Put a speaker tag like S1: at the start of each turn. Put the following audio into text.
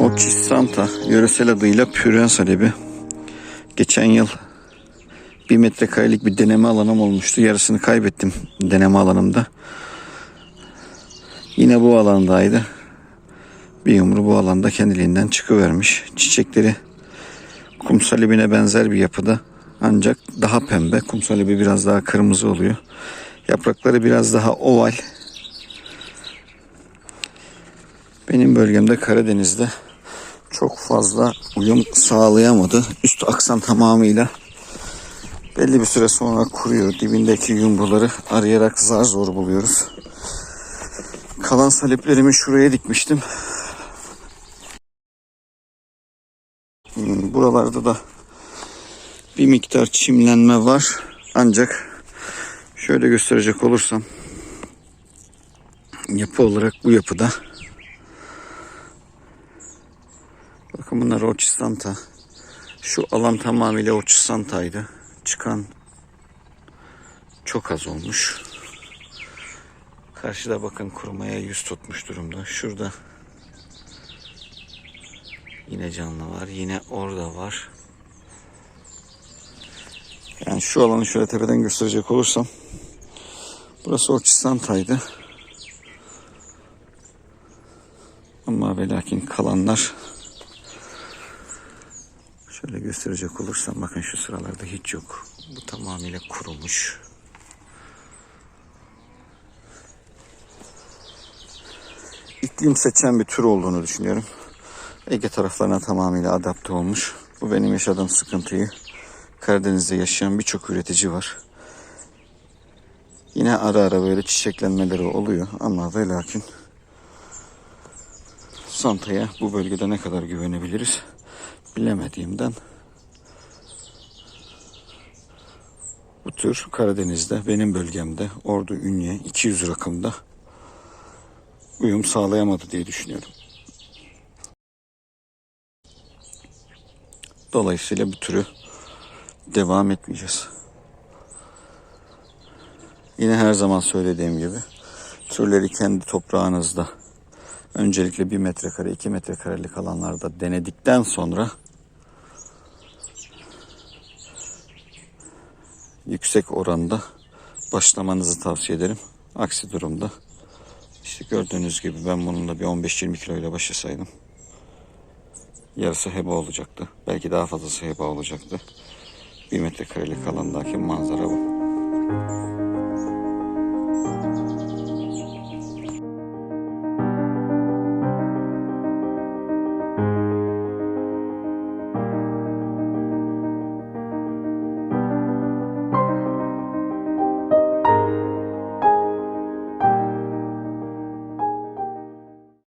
S1: Oçi Santa yöresel adıyla Püren Salebi. Geçen yıl bir metrekarelik bir deneme alanım olmuştu. Yarısını kaybettim deneme alanımda. Yine bu alandaydı. Bir yumru bu alanda kendiliğinden çıkıvermiş. Çiçekleri kum salebine benzer bir yapıda. Ancak daha pembe. Kum salebi biraz daha kırmızı oluyor. Yaprakları biraz daha oval. Benim bölgemde Karadeniz'de çok fazla uyum sağlayamadı. Üst aksan tamamıyla belli bir süre sonra kuruyor. Dibindeki yumruları arayarak zar zor buluyoruz. Kalan saleplerimi şuraya dikmiştim. Hmm, Buralarda da bir miktar çimlenme var. Ancak şöyle gösterecek olursam yapı olarak bu yapıda Bakın bunlar Ochisanta. Şu alan tamamıyla Ochisanta'ydı. Çıkan çok az olmuş. Karşıda bakın kurumaya yüz tutmuş durumda. Şurada yine canlı var. Yine orada var. Yani şu alanı şöyle tepeden gösterecek olursam burası Ochisanta'ydı. Ama ve lakin kalanlar Şöyle gösterecek olursam bakın şu sıralarda hiç yok. Bu tamamıyla kurumuş. İklim seçen bir tür olduğunu düşünüyorum. Ege taraflarına tamamıyla adapte olmuş. Bu benim yaşadığım sıkıntıyı Karadeniz'de yaşayan birçok üretici var. Yine ara ara böyle çiçeklenmeleri oluyor ama ve lakin Santa'ya bu bölgede ne kadar güvenebiliriz bilemediğimden bu tür Karadeniz'de benim bölgemde Ordu Ünye 200 rakımda uyum sağlayamadı diye düşünüyorum. Dolayısıyla bu türü devam etmeyeceğiz. Yine her zaman söylediğim gibi türleri kendi toprağınızda öncelikle 1 metrekare 2 metrekarelik alanlarda denedikten sonra yüksek oranda başlamanızı tavsiye ederim. Aksi durumda işte gördüğünüz gibi ben bununla bir 15-20 kilo ile başlasaydım yarısı heba olacaktı. Belki daha fazlası heba olacaktı. Bir metrekarelik alandaki manzara bu.